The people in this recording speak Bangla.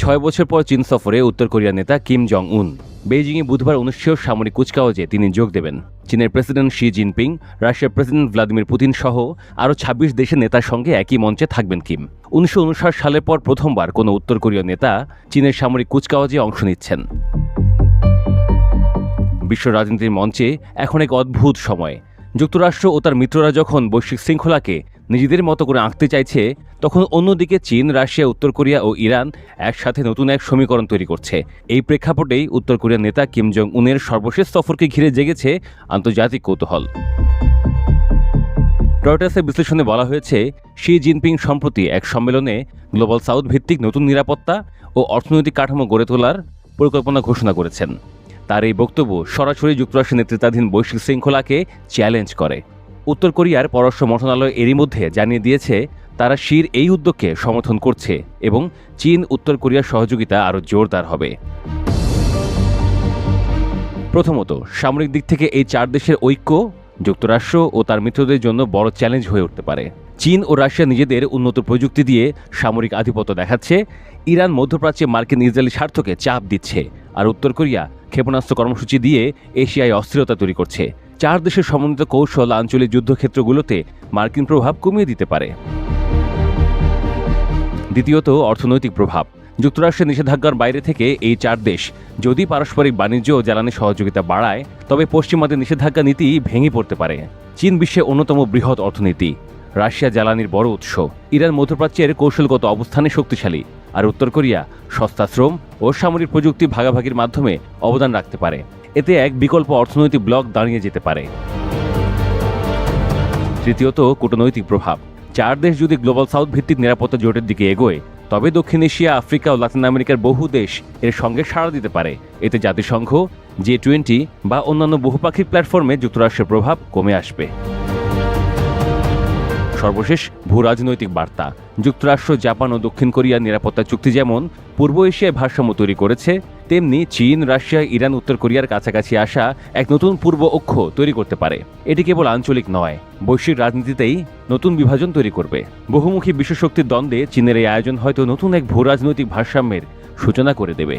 ছয় বছর পর চীন সফরে উত্তর কোরিয়ার নেতা কিম জং উন বেইজিংয়ে বুধবার অনুষ্ঠেয় সামরিক কুচকাওয়াজে তিনি যোগ দেবেন। চীনের প্রেসিডেন্ট শি জিনপিং, রাশিয়ার প্রেসিডেন্ট ভ্লাদিমির পুতিন সহ আরও ছাব্বিশ দেশের নেতার সঙ্গে একই মঞ্চে থাকবেন কিম। উনিশশো উনষাট সালের পর প্রথমবার কোনো উত্তর কোরীয় নেতা চীনের সামরিক কুচকাওয়াজে অংশ নিচ্ছেন। বিশ্ব রাজনীতির মঞ্চে এখন এক অদ্ভুত সময়। যুক্তরাষ্ট্র ও তার মিত্ররা যখন বৈশ্বিক শৃঙ্খলাকে নিজেদের মতো করে আঁকতে চাইছে, তখন অন্যদিকে চীন, রাশিয়া, উত্তর কোরিয়া ও ইরান একসাথে নতুন এক সমীকরণ তৈরি করছে। এই প্রেক্ষাপটেই উত্তর কোরিয়ার নেতা কিম জং উনের সর্বশেষ সফরকে ঘিরে জেগেছে আন্তর্জাতিক কৌতূহল। রয়টার্সের বিশ্লেষণে বলা হয়েছে, শি জিনপিং সম্প্রতি এক সম্মেলনে গ্লোবাল সাউথ ভিত্তিক নতুন নিরাপত্তা ও অর্থনৈতিক কাঠামো গড়ে তোলার পরিকল্পনা ঘোষণা করেছেন। তার এই বক্তব্য সরাসরি যুক্তরাষ্ট্রের নেতৃত্বাধীন বৈশ্বিক শৃঙ্খলাকে চ্যালেঞ্জ করে। উত্তর কোরিয়ার পররাষ্ট্র মন্ত্রণালয় এরই মধ্যে জানিয়ে দিয়েছে, তারা শির এই উদ্যোগকে সমর্থন করছে এবং চীন, উত্তর কোরিয়ার সহযোগিতা আরও জোরদার হবে। প্রথমত, সামরিক দিক থেকে এই চার দেশের ঐক্য, যুক্তরাষ্ট্র ও তার মিত্রদের জন্য বড় চ্যালেঞ্জ হয়ে উঠতে পারে। চীন ও রাশিয়া নিজেদের উন্নত প্রযুক্তি দিয়ে সামরিক আধিপত্য দেখাচ্ছে। ইরান মধ্যপ্রাচ্যে মার্কিন ইসরায়েলি স্বার্থকে চাপ দিচ্ছে। আর উত্তর কোরিয়া ক্ষেপণাস্ত্র কর্মসূচি দিয়ে এশিয়ায় অস্থিরতা তৈরি করছে। চার দেশের সমন্বিত কৌশল আঞ্চলিক যুদ্ধক্ষেত্রগুলোতে মার্কিন প্রভাব কমিয়ে দিতে পারে। দ্বিতীয়ত, অর্থনৈতিক প্রভাব। যুক্তরাষ্ট্রের নিষেধাজ্ঞার বাইরে থেকে এই চার দেশ যদি পারস্পরিক বাণিজ্য ও জ্বালানি সহযোগিতা বাড়ায়, তবে পশ্চিমাদের নিষেধাজ্ঞা নীতি ভেঙে পড়তে পারে। চীন বিশ্বে অন্যতম বৃহৎ অর্থনীতি। রাশিয়া জ্বালানির বড় উৎস। ইরান মধ্যপ্রাচ্যের কৌশলগত অবস্থানে শক্তিশালী। আর উত্তর কোরিয়া সস্তা শ্রম ও সামরিক প্রযুক্তি ভাগাভাগির মাধ্যমে অবদান রাখতে পারে। এতে এক বিকল্প অর্থনৈতিক ব্লক দাঁড়িয়ে যেতে পারে। তৃতীয়ত, কূটনৈতিক প্রভাব। চার দেশ যদি গ্লোবাল সাউথ ভিত্তিক নিরাপত্তা জোটের দিকে এগোয়, তবে দক্ষিণ এশিয়া, আফ্রিকা ও লাতিন আমেরিকার বহু দেশ এর সঙ্গে সাড়া দিতে পারে। এতে জাতিসংঘ জে টোয়েন্টি বা অন্যান্য বহুপাক্ষিক প্ল্যাটফর্মে যুক্তরাষ্ট্রের প্রভাব কমে আসবে। সর্বশেষ ভূ রাজনৈতিক বার্তা। যুক্তরাষ্ট্র, জাপান ও দক্ষিণ কোরিয়ার নিরাপত্তা চুক্তি যেমন পূর্ব এশিয়ায় ভারসাম্য তৈরি করেছে, তেমনি চীন, রাশিয়া, ইরান, উত্তর কোরিয়ার কাছাকাছি আসা এক নতুন পূর্ব অক্ষ তৈরি করতে পারে। এটি কেবল আঞ্চলিক নয়, বৈশ্বিক রাজনীতিতেই নতুন বিভাজন তৈরি করবে। বহুমুখী বিশ্বশক্তির দ্বন্দ্বে চীনের এই আয়োজন হয়তো নতুন এক ভূ রাজনৈতিক ভারসাম্যের সূচনা করে দেবে।